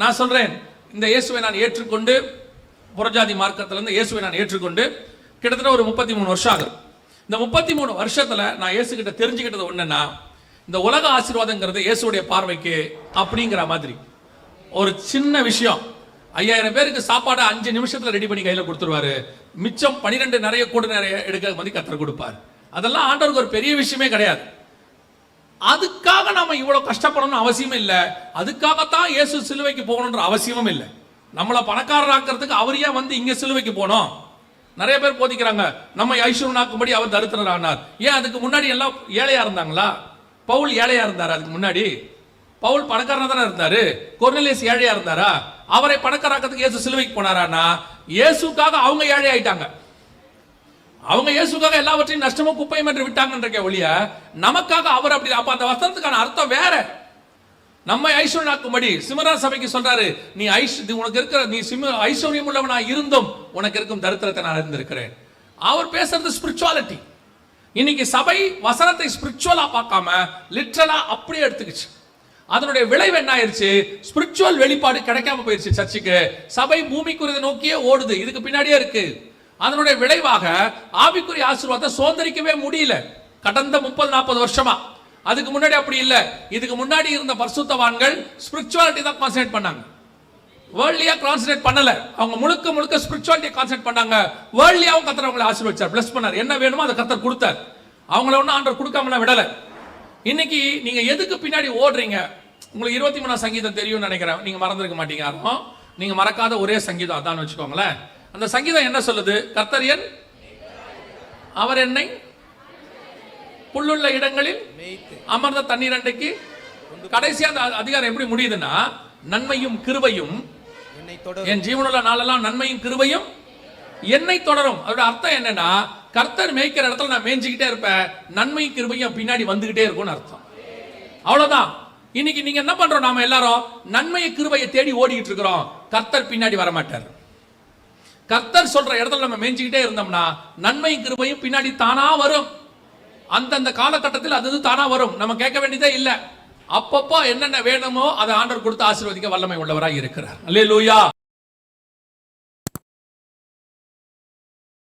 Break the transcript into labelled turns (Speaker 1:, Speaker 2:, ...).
Speaker 1: நான் சொல்கிறேன் இந்த இயேசுவை நான் ஏற்றுக்கொண்டு புறஜாதி மார்க்கத்திலேருந்து இயேசுவை நான் ஏற்றுக்கொண்டு கிட்டத்தட்ட ஒரு முப்பத்தி மூணு வருஷம் ஆகுது. இந்த முப்பத்தி மூணு வருஷத்தில் நான் இயேசுகிட்ட தெரிஞ்சுக்கிட்டது ஒன்றுன்னா இந்த உலக ஆசீர்வாதங்கிறது இயேசுடைய பார்வைக்கு அப்படிங்கிற மாதிரி. ஒரு சின்ன விஷயம். ஐயாயிரம் பேருக்கு சாப்பாடு அஞ்சு நிமிஷத்தில் ரெடி பண்ணி கையில் கொடுத்துருவாரு. மிச்சம் பனிரெண்டு நிறைய கூட நிறைய எடுக்க மாதிரி கத்தர் கொடுப்பார். அதெல்லாம் ஆண்டவருக்கு ஒரு பெரிய விஷயமே கிடையாது. அதுக்காக நம்ம இவ்வளோ கஷ்டப்படணும்னு அவசியம் இல்லை. அதுக்காகத்தான் இயேசு சிலுவைக்கு போகணுன்ற அவசியமும் இல்லை. நம்மளை பணக்காரராக்கிறதுக்கு அவர் ஏன் வந்து இங்கே சிலுவைக்கு போனோம் நிறைய பேர் போதிக்கிறாங்க நம்ம ஐஸ்வரனாக்கும்படி அவர் தருத்திரர் ஆனார் ஏன் அதுக்கு முன்னாடி எல்லாம் ஏழையா இருந்தாங்களா? பவுல் ஏழையா இருந்தார் அதுக்கு முன்னாடி? பவுல் பணக்காரனா தானே இருந்தாரு? கொர்னலேஸ் ஏழையா இருந்தாரா? அவரை பணக்காராக்கிறதுக்கு இயேசு சிலுவைக்கு போனாரானா? இயேசுக்காக அவங்க ஏழை ஆயிட்டாங்க. அவங்க இயேசுக்காக எல்லாவற்றையும் நஷ்டமும் குப்பையும் என்று விட்டாங்கன்ற ஒழிய நமக்காக அவர் அப்படி அப்ப அந்த வசனத்துக்கான அர்த்தம் வேற. நம்மை ஐஸ்வர்யாக்கும்படி சிமரா சபைக்கு சொல்றாரு நீ ஐஸ் உனக்கு இருக்கிற நீ சிம ஐஸ்வர்யம் உள்ளவனா இருந்தும் உனக்கு இருக்கும் தரித்திரத்தை நான் அறிந்திருக்கிறேன். அவர் பேசுறது ஸ்பிரிச்சுவாலிட்டி இன்னைக்கு சபை வசனத்தை ஸ்பிரிச்சுவலா பார்க்காம லிட்ரலா அப்படியே எடுத்துக்கிச்சு. அதனுடைய விளைவு என்ன ஆயிருச்சு? ஸ்பிரிச்சுவல் வெளிப்பாடு கிடைக்காம போயிருச்சு சர்ச்சுக்கு. சபை பூமிக்குரியதை நோக்கியே ஓடுது. இதுக்கு பின்னாடியே இருக்கு. அதனுடைய விளைவாக ஆவிக்குரிய ஆசீர்வாதத்தை சோதரிக்கவே முடியல. கடந்த முப்பது நாற்பது வருஷமா. அதுக்கு முன்னாடி அப்படி இல்ல. இதுக்கு முன்னாடி இருந்த பரிசுத்தவான்கள் ஸ்பிரிச்சுவாலிட்டி தான் கான்சென்ட்ரேட் பண்ணாங்க. வேர்ல்டியா கான்சென்ட்ரேட் பண்ணல. அவங்க முழுக்க முழுக்க ஸ்பிரிச்சுவாலிட்டி கான்சென்ட்ரேட் பண்ணாங்க. வேர்ல்ட்லியாவும் கத்தர் அவங்களை ஆசீர்வச்சார். பிளஸ் பண்ணார். என்ன வேணுமோ அதை கத்தர் கொடுத்தார். அவங்கள ஒன்றும் ஆண்டர் கொடுக்காமலாம் விடல. இன்னைக்கு நீங்க எதுக்கு பின்னாடி ஓடுறீங்க? உங்களுக்கு இருபத்தி மூணாம் சங்கீதம் தெரியும்னு நினைக்கிறேன். நீங்க மறந்துருக்க மாட்டீங்க யாரும் நீங்க மறக்காத ஒரே சங்கீதம் அதான் வச்சுக்கோங்களேன். அந்த சங்கீதம் என்ன சொல்லுது? கர்த்தர் என் அவர் என்னை புல்லுள்ள இடங்களில் அமர்ந்த தண்ணீர் அண்டைக்கு கடைசியா அந்த அதிகாரம் எப்படி முடியுதுன்னா நன்மையும் கிருபையும் என் ஜீவனுள்ள நாளெல்லாம் நன்மையும் கிருபையும் என்னை தொடரும். அதோட அர்த்தம் என்னன்னா கர்த்தர் மேய்க்கிற இடத்துல நான் மேய்ஞ்சிக்கிட்டே இருப்பேன் நன்மையும் கிருபையும் பின்னாடி வந்துகிட்டே இருக்கும்னு அர்த்தம். அவ்வளவுதான். இன்னைக்கு நீங்க என்ன பண்றோம் நாம எல்லாரும்? நன்மையை கிருபையை தேடி ஓடிக்கிட்டு இருக்கிறோம். கர்த்தர் பின்னாடி வர மாட்டார் கர்த்தர் சொல்ற இடத்துல நம்ம மேய்ஞ்சிக்கிட்டே இருந்தோம்னா நன்மை கிருபையும் பின்னாடி தானா வரும். அந்தந்த காலகட்டத்தில் அது தானா வரும். நம்ம கேட்க வேண்டியதே இல்லை. அப்பப்போ என்னென்ன வேணுமோ அதை ஆண்டர் கொடுத்து ஆசீர்வதிக்க வல்லமை உள்ளவராக இருக்கிறார். அல்லே லூயா